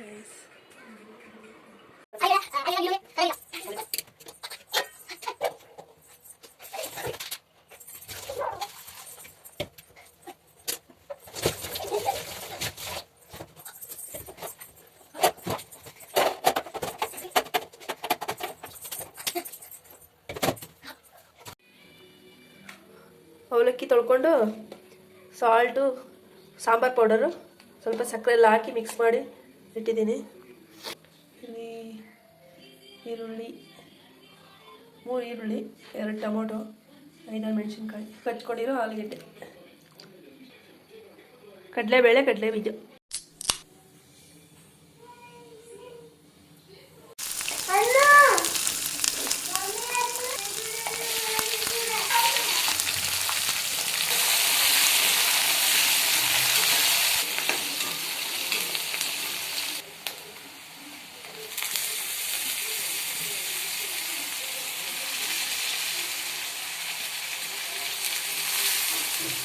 Guys ಅವಲಕ್ಕಿ ತೊಳ್ಕೊಂಡು salt sambar powder ಸ್ವಲ್ಪ ಸಕ್ಕರೆ ಎಲ್ಲ ಹಾಕಿ ಮಿಕ್ಸ್ ಮಾಡಿ ಇಟ್ಟಿದ್ದೀನಿ. ಇಲ್ಲಿ ಈರುಳ್ಳಿ ಮೂರು ಈರುಳ್ಳಿ ಎರಡು ಟೊಮೊಟೊ ಐದಾರು ಮೆಣಸಿನ್ಕಾಯಿ. ಕಚ್ಕೊಂಡಿರೋ ಆಲೂಗೆಡ್ಡೆ. ಕಡಲೆಬೇಳೆ ಕಡಲೆ ಬೀಜ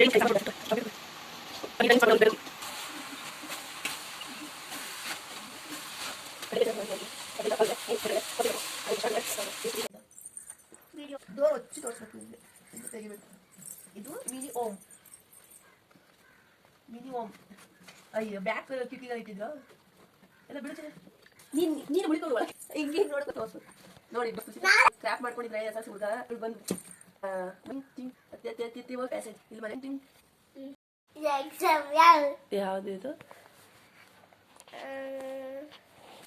ಇದು ಮಿನಿ ಓಮ್ ಮಿನಿ ಓಮ್ ಅಯ್ಯೋ ಬ್ಯಾಕ್ ಕಿಟಿಗ ಇಟ್ಟಿದ್ರು ಎಲ್ಲ ಬಿಡುತ್ತೆ ನೀನು ನೀನು ಉಳಿಕೊಂಡು ಒಳಗೆ ಹಿಂಗೆ ನೋಡ್ಕೊ ತೋರಿಸು ನೋಡಿ ಕ್ರಾಪ್ ಮಾಡ್ಕೊಂಡಿದ್ರೆ ಎಸ್ ಹುಡುಗ ಇಲ್ಲಿ ಬಂದು ಪ್ಯಾಸೇಜ್ ಇಲ್ಲಿ ಮನೆ ಟಿಂಗ್ ಯಾವುದು ಇದು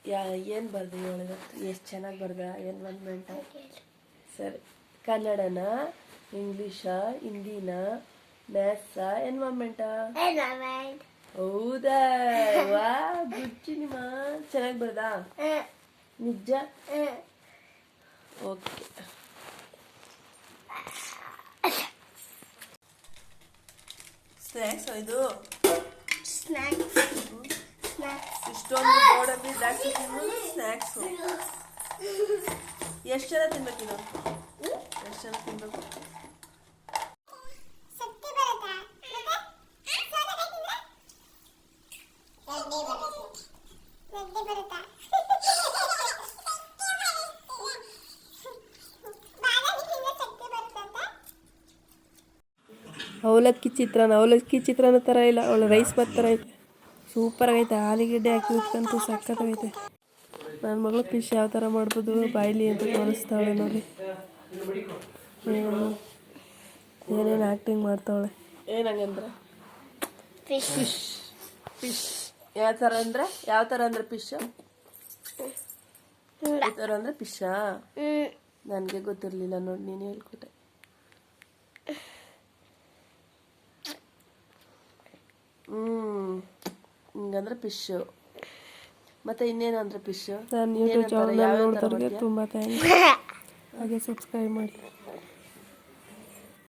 ಯಾ ಏನು ಬರ್ದೆ ಒಳಗೆ ಎಷ್ಟು ಚೆನ್ನಾಗಿ ಬರ್ದ ಏನು ಒಂದು ಮೆಂಟ ಸರಿ ಕನ್ನಡನ ಇಂಗ್ಲೀಷಾ ಹಿಂದಿನ ಮ್ಯಾಥ್ಸ ಎನ್ವೈರ್ಮೆಂಟಾ ಹೌದಾ ವಾ ಗುಚ್ಚಿ ನಿಮ್ಮ ಚೆನ್ನಾಗಿ ಬರ್ದಾ ನಿಜ ಸ್ನ್ಯಾಕ್ಸ್ ಇದು ಇಷ್ಟೊಂದು ಗೋಡಂಬಿ ದ್ರಾಕ್ಷಿ ತಿನ್ನು ಸ್ನ್ಯಾಕ್ಸು ಎಷ್ಟು ಜನ ತಿನ್ಬೇಕಿದು ಎಷ್ಟು ಜನ ತಿನ್ಬೇಕು ಅವಲಕ್ಕಿ ಚಿತ್ರಾನ್ನ ಅವಲಕ್ಕಿ ಚಿತ್ರಾನ್ನ ಥರ ಇಲ್ಲ ಅವಳು ರೈಸ್ ಬಾತ್ ಥರ ಐತೆ. ಸೂಪರ್ ಆಗೈತೆ ಆಲೂಗೆಡ್ಡೆ ಹಾಕಿ ಉಟ್ಕಂತೂ ಸಖತ್ತಾಗೈತೆ. ನನ್ನ ಮಗಳು ಫಿಶ್ ಯಾವ ಥರ ಮಾಡ್ಬೋದು ಬಾಯ್ಲಿ ಅಂತ ತೋರಿಸ್ತಾವಳೆ ನೋಡಿ. ಏನು ಏನೇನು ಆ್ಯಕ್ಟಿಂಗ್ ಮಾಡ್ತಾವಳೆ ಏನಂಗಂದ್ರೆ ಫಿಶ್ ಫಿಶ್ ಯಾವ ಥರ ಅಂದರೆ? ಯಾವ ಥರ ಅಂದರೆ ಫಿಶ್ ಯಾವ ಥರ ಅಂದರೆ ಫಿಶಾ ನನಗೆ ಗೊತ್ತಿರಲಿಲ್ಲ ನೋಡಿ ನೀನು ಹೇಳ್ಕೊಟ್ಟೆ. ಹಿಂಗಂದ್ರೆ ಫಿಶ್ ಮತ್ತೆ ಇನ್ನೇನು ಅಂದ್ರೆ ಫಿಶ್ ನಾನು ಯೂಟ್ಯೂಬ್ ಚಾನಲ್ ನೋಡ್ದವ್ರಿಗೆ ತುಂಬ ಥ್ಯಾಂಕ್ಸ್ ಹಾಗೆ ಸಬ್ಸ್ಕ್ರೈಬ್ ಮಾಡಿ.